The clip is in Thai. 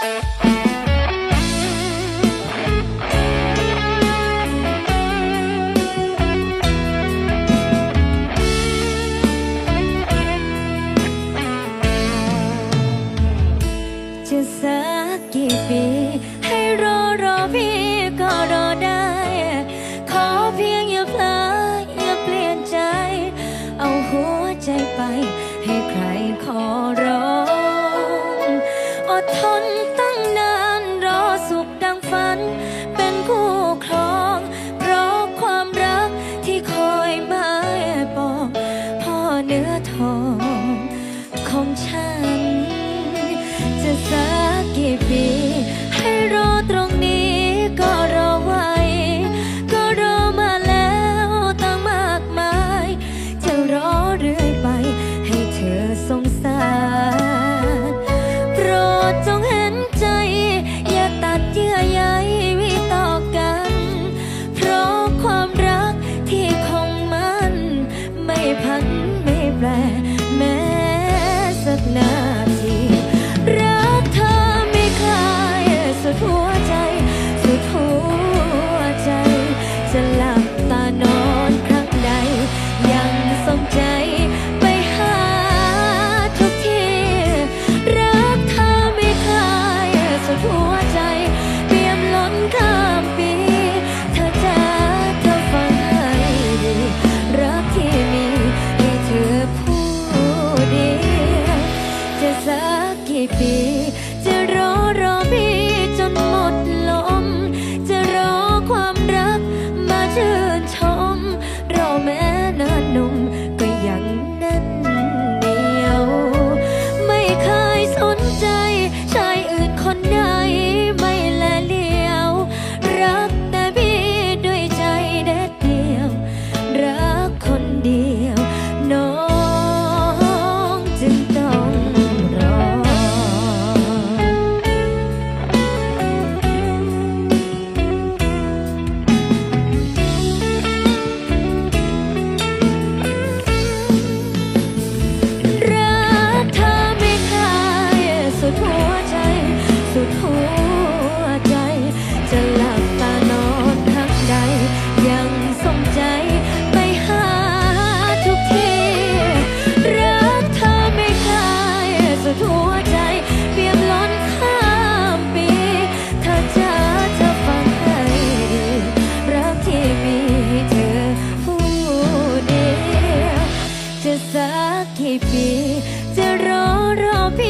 จะสักกี่ปี ให้รอรอพี่ก็รอได้ ขอพียอย่าพลาอย่าเปลี่ยนใจ เอาหัวใจไป ให้ใครขอ ดทนตั้งนานรอสุขดังฝัน เป็นคู่ครอง เพราะความรักที่คอยมาบอกพ่อเนื้อทองของฉัน จะสักกี่ปี you สักกี่ปี จะรอรอพี่ จะรอรอพี่